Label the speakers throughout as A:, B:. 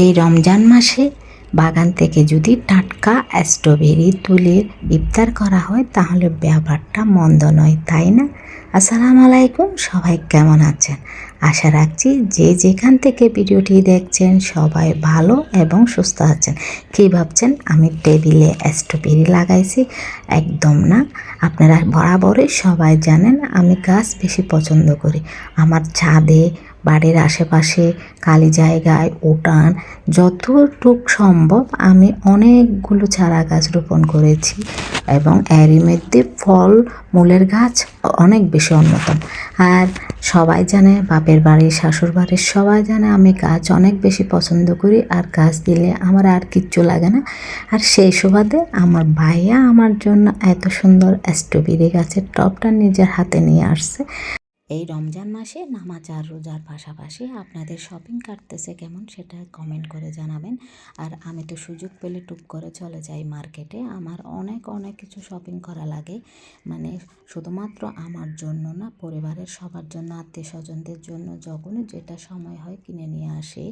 A: এই রমজান মাসে বাগান থেকে যদি টাটকা স্ট্রবেরি তুলে ইফতার করা হয়, তাহলে ব্যাপারটা মন্দ নয়, তাই না? আসসালামু আলাইকুম, সবাই কেমন আছেন? আশা রাখছি যে যেখান থেকে ভিডিওটি দেখছেন, সবাই ভালো এবং সুস্থ আছেন। কী ভাবছেন? আমি টেবিলে স্ট্রবেরি লাগাইছি, একদম না। আপনারা বরাবরই সবাই জানেন, আমি গাছ বেশি পছন্দ করি। আমার ছাদে বাড়ির আশেপাশে খালি জায়গায় উঠান। যতটুক সম্ভব আমি অনেকগুলো চারা গাছ রোপণ করেছি এবং এরই মধ্যে ফল, মূলের গাছ অনেক বেশি অন্যতম। আর সবাই জানে, বাপের বাড়ি, শাশুড় বাড়ির সবাই জানে আমি গাছ অনেক বেশি পছন্দ করি আর গাছ দিলে আমার আর কিচ্ছু লাগে না। আর সেই সুবাদে আমার ভাইয়া আমার জন্য এত সুন্দর স্ট্রবেরি গাছের টবটা নিজের হাতে নিয়ে আসছে। এই রমজান মাসে নামাজ আর রোজার পাশাপাশি আপনাদের শপিং কাটতেছে কেমন সেটা কমেন্ট করে জানাবেন। আর আমি তো সুযোগ পেলে টুক করে চলে যাই মার্কেটে আমার অনেক অনেক কিছু শপিং করা লাগে। মানে শুধুমাত্র আমার জন্য না, পরিবারের সবার জন্য আত্মীয় স্বজনদের জন্য যখনই যেটা সময় হয় কিনে নিয়ে আসি।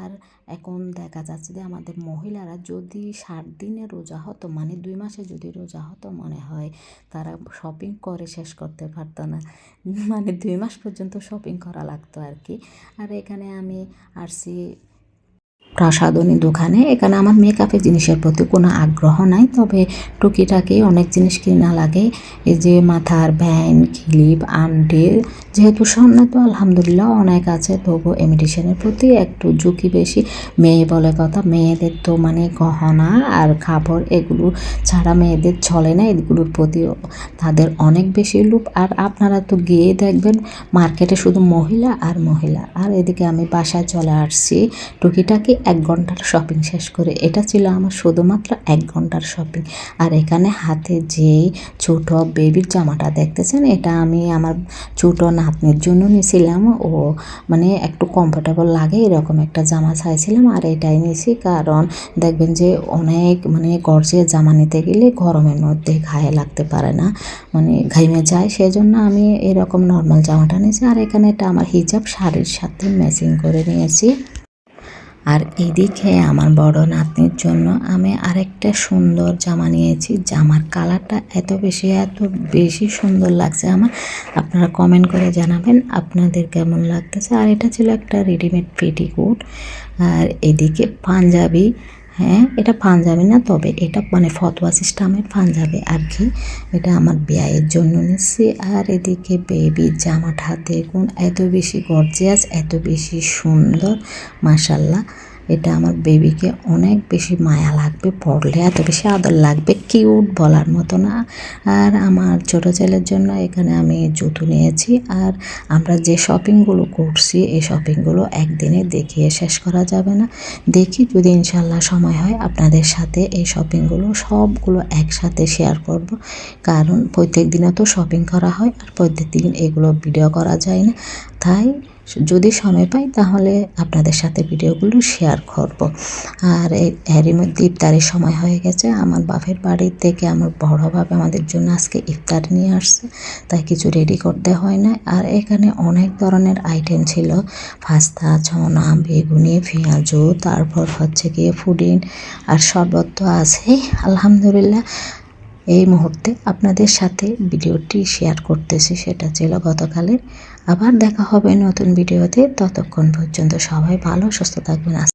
A: আর এখন দেখা যাচ্ছে যে আমাদের মহিলারা যদি ষাট দিনে রোজা হতো মানে দুই মাসে যদি রোজা হতো মনে হয়, তারা শপিং করে শেষ করতে পারতো না। মানে দুই মাস পর্যন্ত শপিং করা লাগতো আর কি। আর এখানে আমি আসছি প্রসাধনী দোকানে। এখানে আমার মেকআপের জিনিসের প্রতি কোনো আগ্রহ নাই, তবে টুকিটাকি অনেক জিনিস কিনা লাগে। এই যে মাথার ভ্যান ক্লিপ আন্টি, যেহেতু সামনে তো আলহামদুলিল্লাহ অনেক আছে তবু ইমিটেশনের প্রতি একটু ঝুঁকি বেশি। মেয়ে বলে কথা, মেয়েদের তো মানে গহনা আর কাপড় এগুলো ছাড়া মেয়েদের চলে না, এগুলোর প্রতি তাদের অনেক বেশি লুপ আর আপনারা তো গিয়ে দেখবেন মার্কেটে শুধু মহিলা আর মহিলা। আর এদিকে আমি বাসায় চলে আসছি, টুকিটাকি এক ঘণ্টার শপিং শেষ করে। এটা ছিল আমার শুধুমাত্র এক ঘণ্টার শপিং আর এখানে হাতে যেই ছোট বেবির জামাটা দেখতেছেন, এটা আমি আমার ছোট নাতনির জন্য নিয়েছিলাম। ও মানে একটু কমফোর্টেবল লাগে, এরকম একটা জামা চাইছিলাম আর এটাই নিয়েছি। কারণ দেখবেন যে অনেক মানে গরজে জামা নিতে গেলে গরমের মধ্যে গায়ে লাগতে পারে না। মানে ঘাইমে যায়, সেজন্য আমি এরকম নর্মাল জামাটা নিয়েছি। আর এখানে এটা আমার হিজাব শাড়ির সাথে ম্যাচিং করে নিয়েছি। আর এদিকে আমার বড় নাতনির জন্য আমি আরেকটা সুন্দর জামা নিয়েছি। জামার কালারটা এত বেশি এত বেশি সুন্দর লাগছে আমার। আপনারা কমেন্ট করে জানাবেন আপনাদের কেমন লাগতেছে। আর এটা ছিল একটা রেডিমেড পেটিকোট আর এদিকে পাঞ্জাবি হ্যাঁ এটা পাঞ্জাবি না, তবে এটা মানে ফতোয়া সিস্টেমে পাঞ্জাবি আর কি। এটা আমার বিয়ের জন্য নিচ্ছি আর এদিকে বেবি জামাটা দেখুন, এত বেশি গর্জিয়াস এত বেশি সুন্দর মাসাল্লাহ এটা আমার বেবিকে অনেক বেশি মায়া লাগবে, পড়লে এত বেশি আদর লাগবে কিউট বলার মতো না। আর আমার ছোটো ছেলের জন্য এখানে আমি জুতো নিয়েছি। আর আমরা যে শপিংগুলো করছি, এই শপিংগুলো একদিনে দেখিয়ে শেষ করা যাবে না। দেখি যদি ইনশাল্লাহ সময় হয়, আপনাদের সাথে এই শপিংগুলো সবগুলো একসাথে শেয়ার করব। কারণ প্রত্যেক দিনে তো শপিং করা হয়, আর প্রত্যেক দিন এগুলো ভিডিও করা যায় না। তাই যদি সময় পাই তাহলে আপনাদের সাথে ভিডিওগুলো শেয়ার করব। আর এরই মধ্যে ইফতারের সময় হয়ে গেছে। আমার বাপের বাড়ির থেকে আমার বড়োভাবে আমাদের জন্য আজকে ইফতার নিয়ে আসছে। তাই কিছু রেডি করতে হয় না। আর এখানে অনেক ধরনের আইটেম ছিল। পাস্তা ছনা বেগুনি, পেঁয়াজু, তারপর হচ্ছে গিয়ে ফুডিন আর শরবত তো আছেই, আলহামদুলিল্লাহ। এই মুহূর্তে আপনাদের সাথে ভিডিওটি শেয়ার করতেছি, সেটা ছিল গতকালের। আবার দেখা হবে নতুন ভিডিওতে। ততক্ষণ পর্যন্ত সবাই ভালো, সুস্থ থাকবেন।